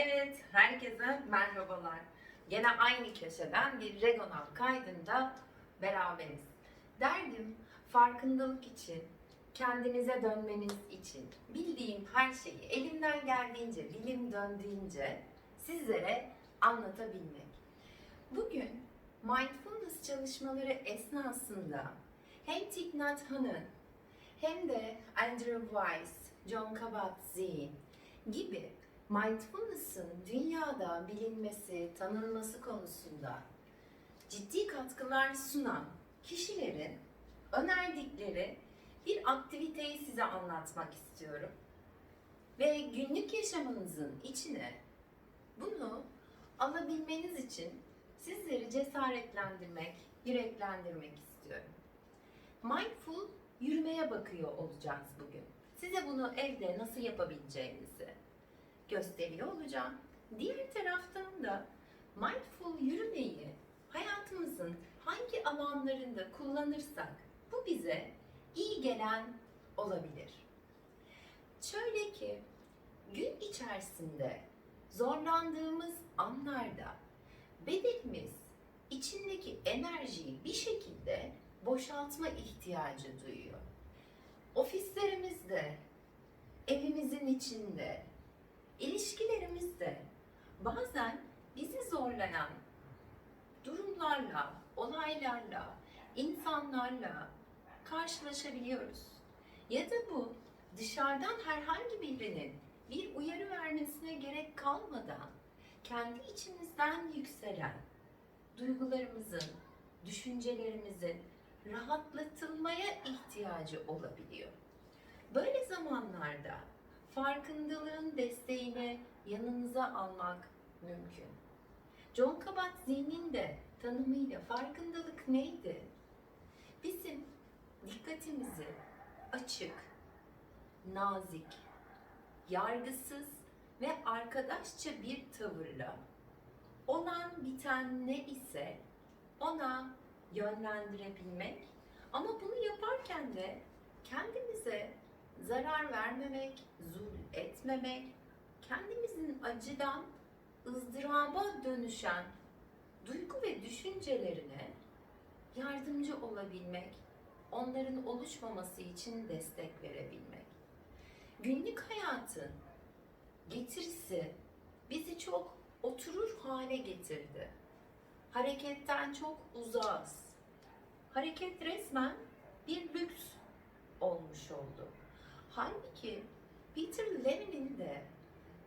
Evet, herkese merhabalar. Gene aynı köşeden bir Regonal kaydında beraberiz. Derdim farkındalık için, kendinize dönmeniz için bildiğim her şeyi elimden geldiğince, dilim döndüğünce sizlere anlatabilmek. Bugün mindfulness çalışmaları esnasında hem Thich Nhat Hanh'ın hem de Andrew Weiss, John Kabat-Zinn gibi mindfulness'ın dünyada bilinmesi, tanınması konusunda ciddi katkılar sunan kişilerin önerdikleri bir aktiviteyi size anlatmak istiyorum. Ve günlük yaşamınızın içine bunu alabilmeniz için sizleri cesaretlendirmek, yüreklendirmek istiyorum. Mindful yürümeye bakıyor olacağız bugün. Size bunu evde nasıl yapabileceğinizi gösteriyor olacağım. Diğer taraftan da mindful yürümeyi hayatımızın hangi alanlarında kullanırsak bu bize iyi gelen olabilir. Şöyle ki gün içerisinde zorlandığımız anlarda bedenimiz içindeki enerjiyi bir şekilde boşaltma ihtiyacı duyuyor. Ofislerimizde, evimizin içinde, ilişkilerimizde bazen bizi zorlayan durumlarla, olaylarla, insanlarla karşılaşabiliyoruz. Ya da bu dışarıdan herhangi birinin bir uyarı vermesine gerek kalmadan kendi içimizden yükselen duygularımızın, düşüncelerimizin rahatlatılmaya ihtiyacı olabiliyor. Böyle zamanlarda farkındalığın desteğini yanınıza almak mümkün. John Kabat-Zinn'in de tanımıyla farkındalık neydi? Bizim dikkatimizi açık, nazik, yargısız ve arkadaşça bir tavırla olan biten ne ise ona yönlendirebilmek ama bunu yaparken de kendimize zarar vermemek, zul etmemek, kendimizin acıdan ızdıraba dönüşen duygu ve düşüncelerine yardımcı olabilmek, onların oluşmaması için destek verebilmek. Günlük hayatın getirisi bizi çok oturur hale getirdi. Hareketten çok uzağız. Hareket resmen Halbuki Peter Levin'in de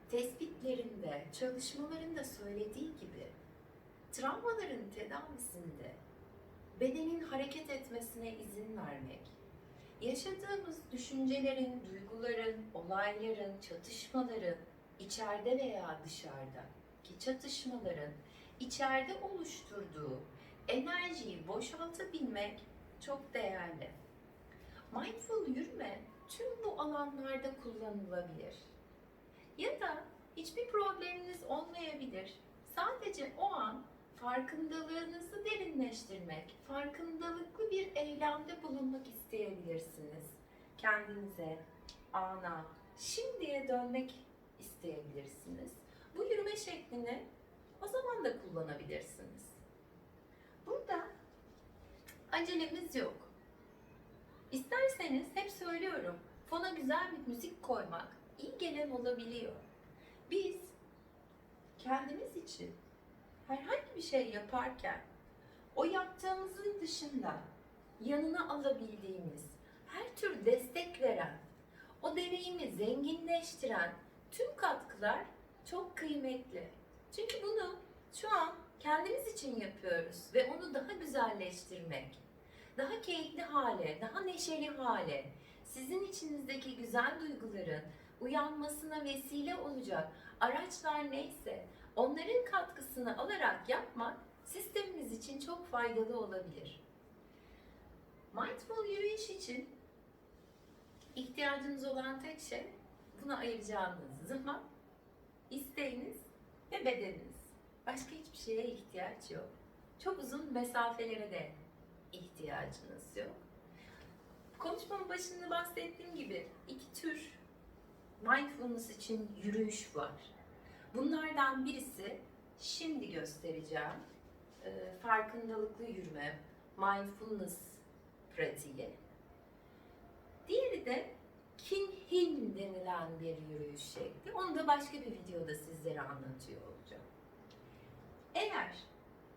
tespitlerinde, çalışmalarında söylediği gibi travmaların tedavisinde bedenin hareket etmesine izin vermek, yaşadığımız düşüncelerin, duyguların, olayların, çatışmaların içeride veya dışarıda ki çatışmaların içeride oluşturduğu enerjiyi boşaltabilmek çok değerli. Mindful yürüme tüm bu alanlarda kullanılabilir. Ya da hiçbir probleminiz olmayabilir. Sadece o an farkındalığınızı derinleştirmek, farkındalıklı bir eylemde bulunmak isteyebilirsiniz. Kendinize, ana, şimdiye dönmek isteyebilirsiniz. Bu yürüme şeklini o zaman da kullanabilirsiniz. Burada acelemiz yok. İsterseniz hep söylüyorum, fona güzel bir müzik koymak iyi gelen olabiliyor. Biz kendimiz için herhangi bir şey yaparken o yaptığımızın dışında yanına alabildiğimiz, her tür destek veren, o deneyimi zenginleştiren tüm katkılar çok kıymetli. Çünkü bunu şu an kendimiz için yapıyoruz ve onu daha güzelleştirmek, daha keyifli hale, daha neşeli hale, sizin içinizdeki güzel duyguların uyanmasına vesile olacak araçlar neyse onların katkısını alarak yapmak sistemimiz için çok faydalı olabilir. Mindful yürüyüş için ihtiyacınız olan tek şey buna ayıracağınız zaman, isteğiniz ve bedeniniz. Başka hiçbir şeye ihtiyaç yok. Çok uzun mesafelere de ihtiyacınız yok. Konuşmamın başında bahsettiğim gibi iki tür mindfulness için yürüyüş var. Bunlardan birisi şimdi göstereceğim. Ee, farkındalıklı yürüme, mindfulness pratiği. Diğeri de kinhin denilen bir yürüyüş şekli. Onu da başka bir videoda sizlere anlatıyor olacağım. Eğer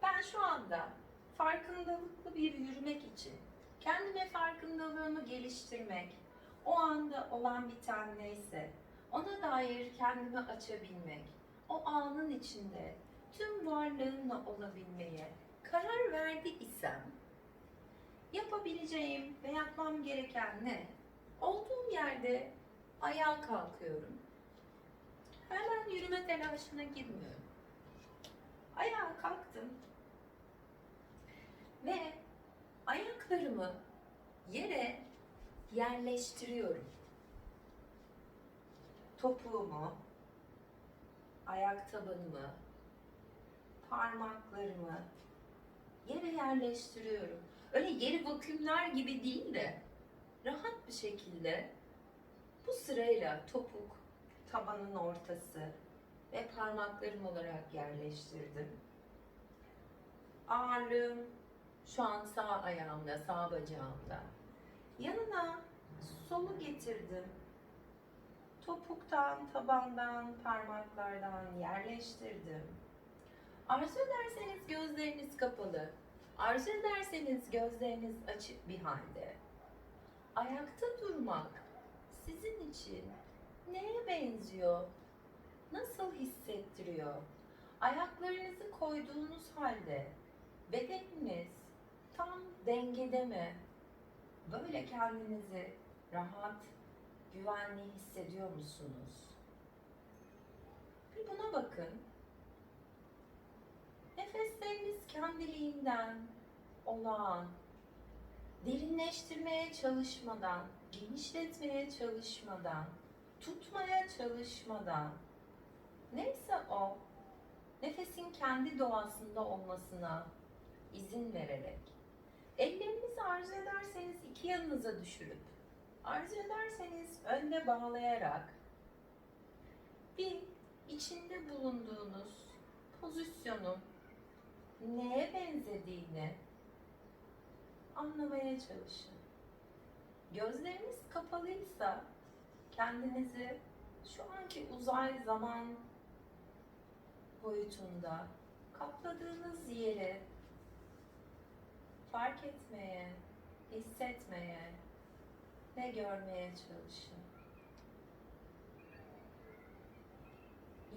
ben şu anda farkındalıklı bir yürümek için kendime farkındalığımı geliştirmek, o anda olan biten neyse ona dair kendimi açabilmek, o anın içinde tüm varlığımla olabilmeye karar verdi isem yapabileceğim ve yapmam gereken ne? Olduğum yerde ayağa kalkıyorum. Hemen yürüme telaşına girmiyorum. Ayağa kalktım ve ayaklarımı yere yerleştiriyorum. Topuğumu, ayak tabanımı, parmaklarımı yere yerleştiriyorum. Öyle yeri vakumlar gibi değil de rahat bir şekilde bu sırayla topuk, tabanın ortası ve parmaklarım olarak yerleştirdim. Ağırlığım şu an sağ ayağımda, sağ bacağımda. Yanına solu getirdim. Topuktan, tabandan, parmaklardan yerleştirdim. Arzu ederseniz gözleriniz kapalı. Arzu ederseniz gözleriniz açık bir halde. Ayakta durmak sizin için neye benziyor? Nasıl hissettiriyor? Ayaklarınızı koyduğunuz halde bedeniniz tam dengede mi? Böyle kendinizi rahat, güvenli hissediyor musunuz? Bir buna bakın. Nefesleriniz kendiliğinden, olağan, derinleştirmeye çalışmadan, genişletmeye çalışmadan, tutmaya çalışmadan, neyse o, nefesin kendi doğasında olmasına izin vererek, ellerinizi arzu ederseniz iki yanınıza düşürüp, arzu ederseniz önde bağlayarak, bir içinde bulunduğunuz pozisyonun neye benzediğini anlamaya çalışın. Gözleriniz kapalıysa kendinizi şu anki uzay zaman boyutunda kapladığınız yeri fark etmeye, hissetmeye ve görmeye çalışın.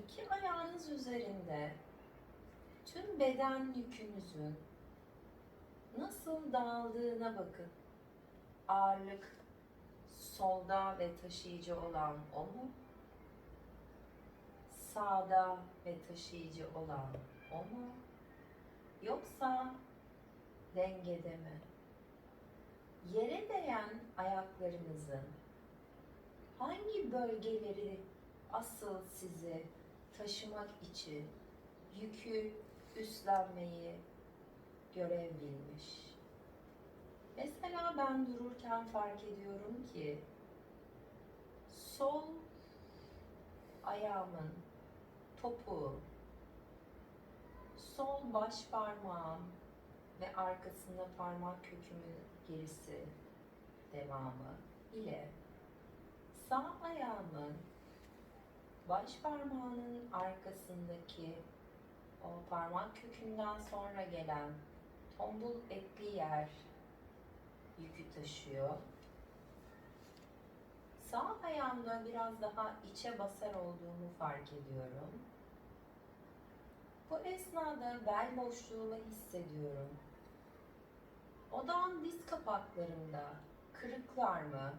İki ayağınız üzerinde tüm beden yükünüzün nasıl dağıldığına bakın. Ağırlık solda ve taşıyıcı olan o mu? Sağda ve taşıyıcı olan o mu? Yoksa dengede mi? Yere değen ayaklarınızın hangi bölgeleri asıl sizi taşımak için yükü üstlenmeyi görev bilmiş. Mesela ben dururken fark ediyorum ki sol ayağımın topuğu, sol baş parmağım ve arkasında parmak kökümün gerisi devamı ile sağ ayağımın baş parmağının arkasındaki o parmak kökünden sonra gelen tombul etli yer yükü taşıyor. Sağ ayağımda biraz daha içe basar olduğumu fark ediyorum. Bu esnada bel boşluğumu hissediyorum. Odağım diz kapaklarımda kırıklar mı?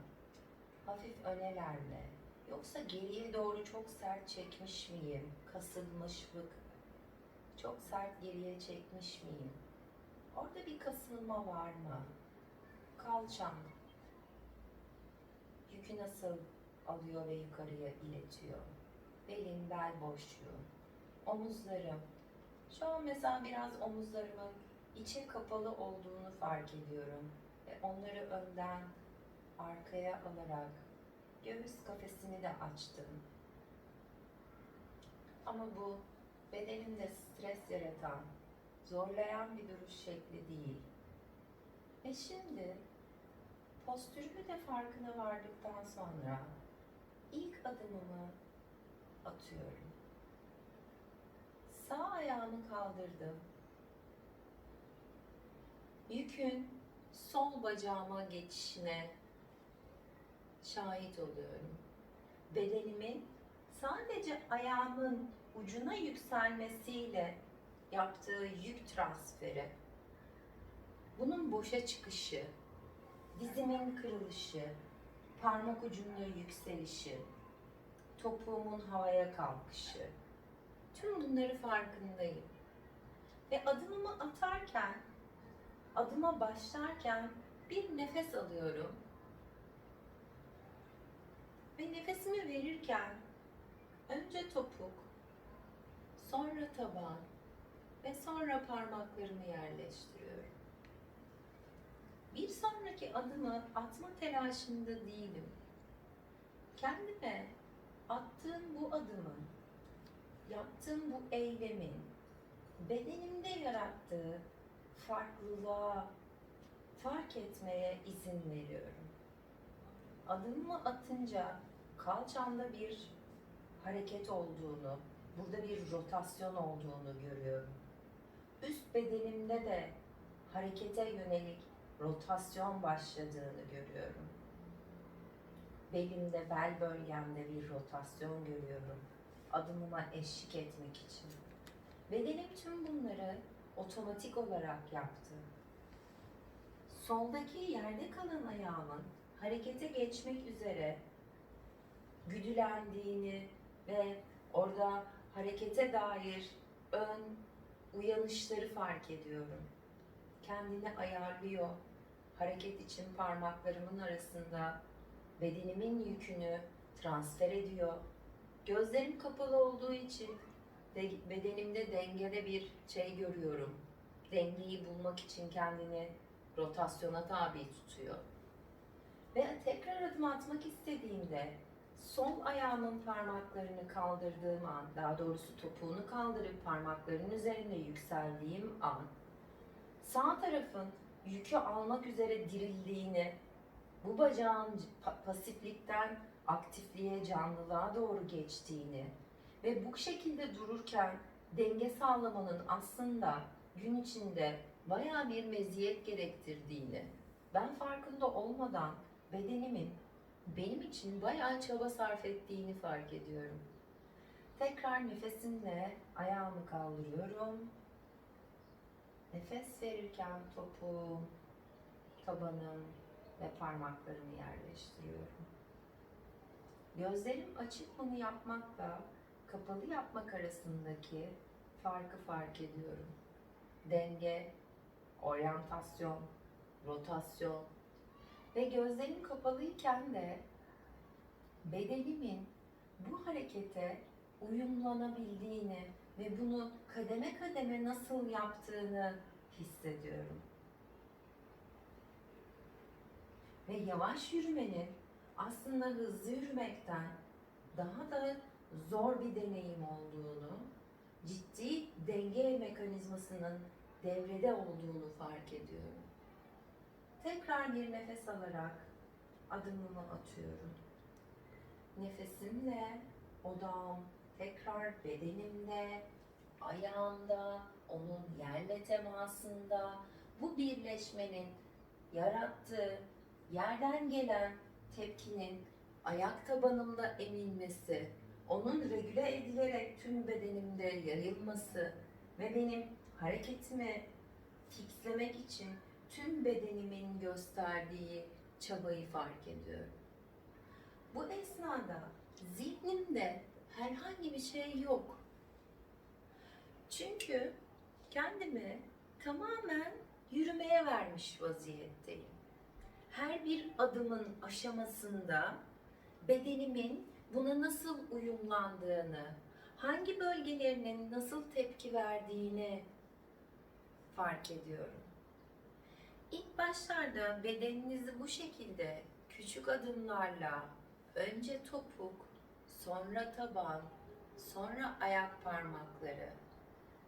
Hafif öneler mi? Yoksa geriye doğru çok sert çekmiş miyim? Kasılmış mı? Çok sert geriye çekmiş miyim? Orada bir kasılma var mı? Kalçam yükü nasıl alıyor ve yukarıya iletiyor? Belim, bel boşluğu, omuzlarım. Şu an mesela biraz omuzlarımın içe kapalı olduğunu fark ediyorum. Ve onları önden arkaya alarak göğüs kafesini de açtım. Ama bu bedenimde stres yaratan, zorlayan bir duruş şekli değil. Ve şimdi postürümü de farkına vardıktan sonra ilk adımımı atıyorum. Sağ ayağımı kaldırdım. Yükün sol bacağıma geçişine şahit oluyorum. Bedenimin sadece ayağımın ucuna yükselmesiyle yaptığı yük transferi, bunun boşa çıkışı, dizimin kırılışı, parmak ucunun yükselişi, topuğumun havaya kalkışı, tüm bunları farkındayım. Ve adımımı atarken, adıma başlarken bir nefes alıyorum. Ve nefesimi verirken önce topuk, sonra taban ve sonra parmaklarımı yerleştiriyorum. Bir sonraki adımı atma telaşında değilim. Kendime attığım bu adımın, yaptığım bu eylemin bedenimde yarattığı farklılığa fark etmeye izin veriyorum. Adımımı atınca kalçamda bir hareket olduğunu, burada bir rotasyon olduğunu görüyorum. Üst bedenimde de harekete yönelik rotasyon başladığını görüyorum. Belimde, bel bölgemde bir rotasyon görüyorum. Adımıma eşlik etmek için. Bedenim tüm bunları otomatik olarak yaptı. Soldaki yerde kalan ayağımın harekete geçmek üzere güdülendiğini ve orada harekete dair ön uyanışları fark ediyorum. Kendini ayarlıyor. Hareket için parmaklarımın arasında bedenimin yükünü transfer ediyor. Gözlerim kapalı olduğu için de- bedenimde dengede bir şey görüyorum. Dengeyi bulmak için kendini rotasyona tabi tutuyor. Ve tekrar adım atmak istediğimde sol ayağımın parmaklarını kaldırdığım an, daha doğrusu topuğunu kaldırıp parmaklarının üzerinde yükseldiğim an, sağ tarafın yükü almak üzere dirildiğini, bu bacağın pa- pasiflikten aktifliğe, canlılığa doğru geçtiğini ve bu şekilde dururken denge sağlamanın aslında gün içinde bayağı bir meziyet gerektirdiğini ben farkında olmadan bedenimin benim için bayağı çaba sarf ettiğini fark ediyorum. Tekrar nefesimle ayağımı kaldırıyorum. Nefes verirken topuğum, tabanım ve parmaklarımı yerleştiriyorum. Gözlerim açık bunu yapmakla kapalı yapmak arasındaki farkı fark ediyorum. Denge, oryantasyon, rotasyon ve gözlerim kapalıyken de bedenimin bu harekete uyumlanabildiğini ve bunu kademe kademe nasıl yaptığını hissediyorum. Ve yavaş yürümenin aslında hızlı yürümekten daha da zor bir deneyim olduğunu, ciddi denge mekanizmasının devrede olduğunu fark ediyorum. Tekrar bir nefes alarak adımımı atıyorum. Nefesimle odağım tekrar bedenimde, ayağımda, onun yerle temasında, bu birleşmenin yarattığı yerden gelen tepkinin ayak tabanımda emilmesi, onun regüle edilerek tüm bedenimde yayılması ve benim hareketimi fixlemek için tüm bedenimin gösterdiği çabayı fark ediyorum. Bu esnada zihnimde herhangi bir şey yok. Çünkü kendimi tamamen yürümeye vermiş vaziyetteyim. Her bir adımın aşamasında bedenimin buna nasıl uyumlandığını, hangi bölgelerinin nasıl tepki verdiğini fark ediyorum. İlk başlarda bedeninizi bu şekilde küçük adımlarla önce topuk, sonra taban, sonra ayak parmakları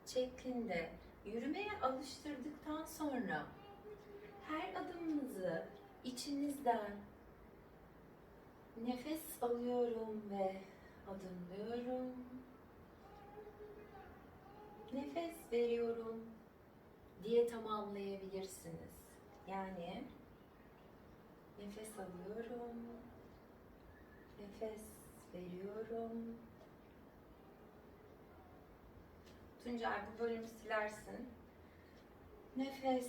şeklinde yürümeye alıştırdıktan sonra her adımınızı içinizden nefes alıyorum ve adımlıyorum. Nefes veriyorum diye tamamlayabilirsiniz. Yani nefes alıyorum. Nefes veriyorum. Tuncay bu bölümü silersin. Nefes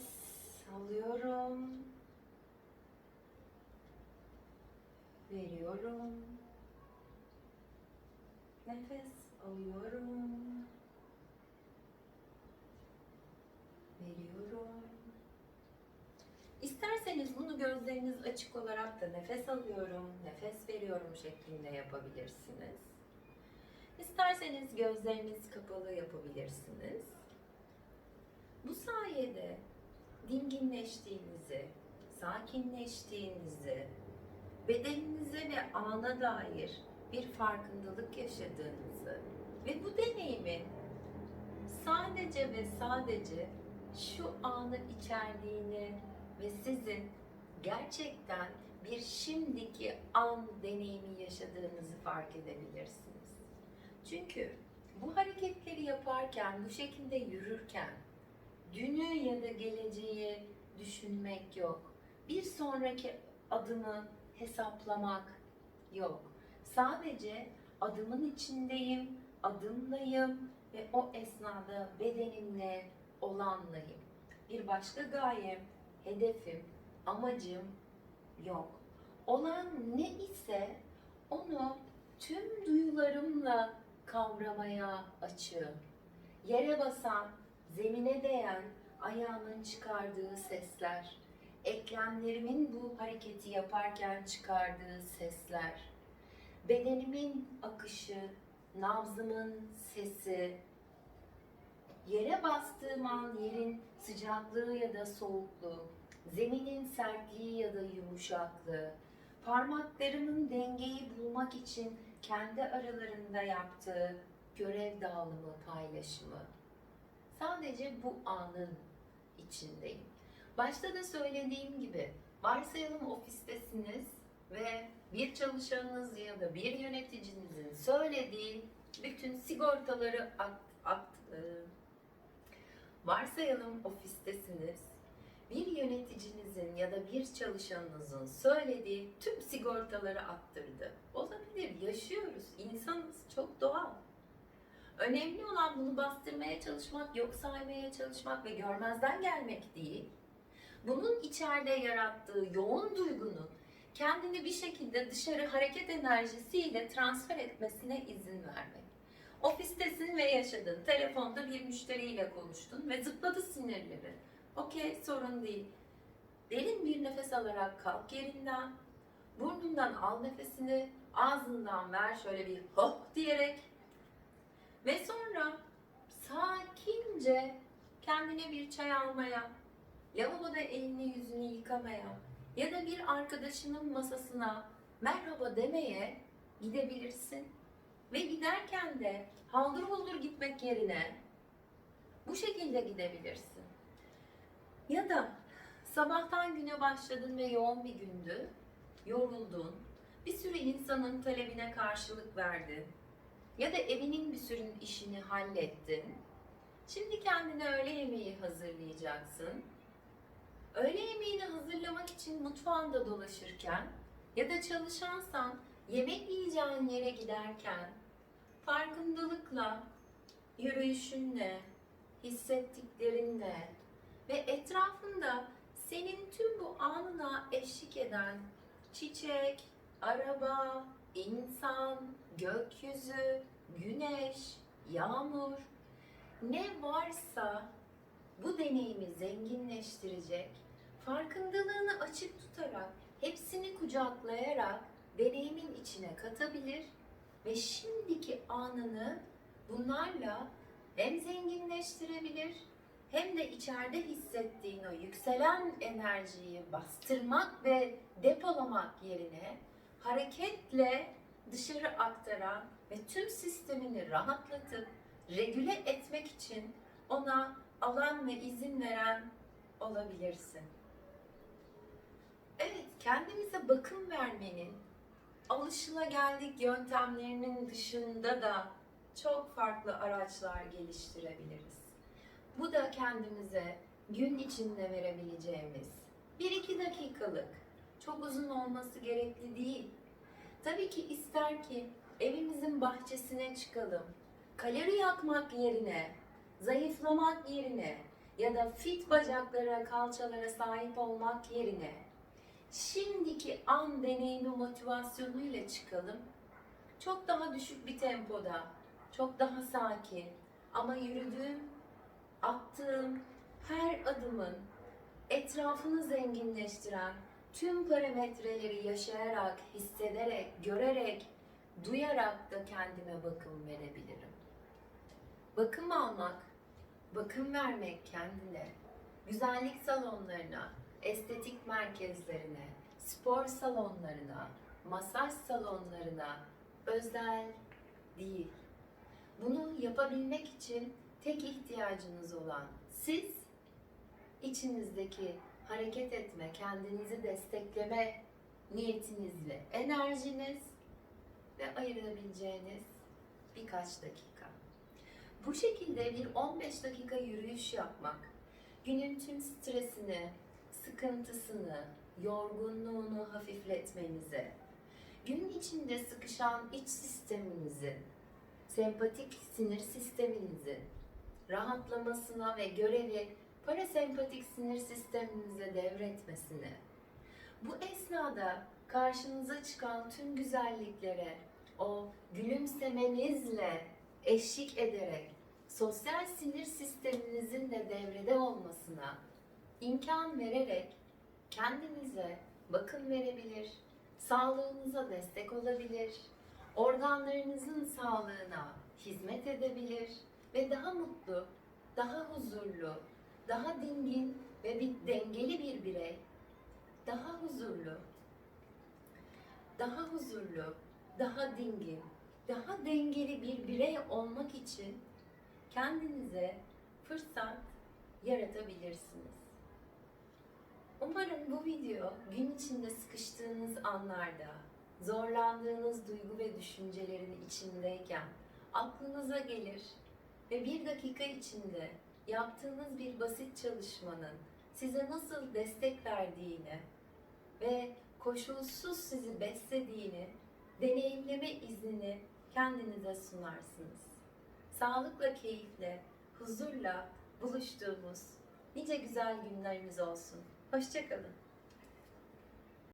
alıyorum. Veriyorum. Nefes alıyorum. Veriyorum. İsterseniz bunu gözleriniz açık olarak da nefes alıyorum, nefes veriyorum şeklinde yapabilirsiniz. İsterseniz gözleriniz kapalı yapabilirsiniz. Bu sayede dinginleştiğinizi, sakinleştiğinizi, bedeninize ve ana dair bir farkındalık yaşadığınızı ve bu deneyimin sadece ve sadece şu anı içerdiğini ve sizin gerçekten bir şimdiki an deneyimi yaşadığınızı fark edebilirsiniz. Çünkü bu hareketleri yaparken, bu şekilde yürürken dünü ya da geleceği düşünmek yok. Bir sonraki adımı hesaplamak yok. Sadece adımın içindeyim, adımdayım ve o esnada bedenimle olanlayım. Bir başka gayem, hedefim, amacım yok. Olan ne ise onu tüm duyularımla kavramaya açığım. Yere basan, zemine değen ayağımın çıkardığı sesler, eklemlerimin bu hareketi yaparken çıkardığı sesler, bedenimin akışı, nabzımın sesi, yere bastığım an yerin sıcaklığı ya da soğukluğu, zeminin sertliği ya da yumuşaklığı, parmaklarımın dengeyi bulmak için kendi aralarında yaptığı görev dağılımı paylaşımı. Sadece bu anın içindeyim. Başta da söylediğim gibi varsayalım ofistesiniz ve bir çalışanınız ya da bir yöneticinizin söylediği bütün sigortaları at, at, e, varsayalım ofistesiniz bir yöneticinizin ya da bir çalışanınızın söylediği tüm sigortaları attırdı. Olabilir, yaşıyoruz, insanız, çok doğal. Önemli olan bunu bastırmaya çalışmak, yok saymaya çalışmak ve görmezden gelmek değil. Bunun içeride yarattığı yoğun duygunun kendini bir şekilde dışarı hareket enerjisiyle transfer etmesine izin vermek. Ofistesin ve yaşadın, telefonda bir müşteriyle konuştun ve zıpladı sinirleri. Okey, sorun değil. Derin bir nefes alarak kalk yerinden. Burnundan al nefesini, ağzından ver şöyle bir hoh diyerek. Ve sonra sakince kendine bir çay almaya, lavaboda elini yüzünü yıkamaya ya da bir arkadaşının masasına merhaba demeye gidebilirsin. Ve giderken de haldır huldur gitmek yerine bu şekilde gidebilirsin. Ya da sabahtan güne başladın ve yoğun bir gündü, yoruldun, bir sürü insanın talebine karşılık verdin ya da evinin bir sürü işini hallettin. Şimdi kendine öğle yemeği hazırlayacaksın. Öğle yemeğini hazırlamak için mutfağında dolaşırken ya da çalışansan yemek yiyeceğin yere giderken farkındalıkla, yürüyüşünle, hissettiklerinle ve etrafında senin tüm bu anına eşlik eden çiçek, araba, insan, gökyüzü, güneş, yağmur ne varsa bu deneyimi zenginleştirecek, farkındalığını açık tutarak, hepsini kucaklayarak deneyimin içine katabilir ve şimdiki anını bunlarla hem zenginleştirebilir hem de içeride hissettiğin o yükselen enerjiyi bastırmak ve depolamak yerine hareketle dışarı aktaran ve tüm sistemini rahatlatıp regüle etmek için ona alan ve izin veren olabilirsin. Evet, kendimize bakım vermenin alışılageldik yöntemlerinin dışında da çok farklı araçlar geliştirebiliriz. Bu da kendimize gün içinde verebileceğimiz 1-2 dakikalık, çok uzun olması gerekli değil. Tabii ki ister ki evimizin bahçesine çıkalım, kalori yakmak yerine, zayıflamak yerine ya da fit bacaklara, kalçalara sahip olmak yerine şimdiki an deneyimi motivasyonuyla çıkalım. Çok daha düşük bir tempoda, çok daha sakin ama yürüdüğüm, attığım her adımın etrafını zenginleştiren tüm parametreleri yaşayarak, hissederek, görerek, duyarak da kendime bakım verebilirim. Bakım almak, bakım vermek kendine, güzellik salonlarına, estetik merkezlerine, spor salonlarına, masaj salonlarına özel değil. Bunu yapabilmek için tek ihtiyacınız olan siz içinizdeki hareket etme, kendinizi destekleme niyetinizle enerjiniz ve ayırabileceğiniz birkaç dakika. Bu şekilde bir 15 dakika yürüyüş yapmak, günün tüm stresini, sıkıntısını, yorgunluğunu hafifletmenize, gün içinde sıkışan iç sisteminizi, sempatik sinir sisteminizi rahatlamasına ve görevi parasempatik sinir sisteminize devretmesini, bu esnada karşınıza çıkan tüm güzelliklere o gülümsemenizle eşlik ederek sosyal sinir sisteminizin de devrede olmasına imkan vererek kendinize bakım verebilir, sağlığınıza destek olabilir, organlarınızın sağlığına hizmet edebilir ve daha mutlu, daha huzurlu, daha dingin ve bir dengeli bir birey, daha huzurlu, daha huzurlu, daha dingin, daha dengeli bir birey olmak için kendinize fırsat yaratabilirsiniz. Umarım bu video gün içinde sıkıştığınız anlarda, zorlandığınız duygu ve düşüncelerin içindeyken aklınıza gelir ve bir dakika içinde yaptığınız bir basit çalışmanın size nasıl destek verdiğini ve koşulsuz sizi beslediğini deneyimleme iznini kendinize sunarsınız. Sağlıkla, keyifle, huzurla buluştuğumuz nice güzel günlerimiz olsun. Hoşçakalın.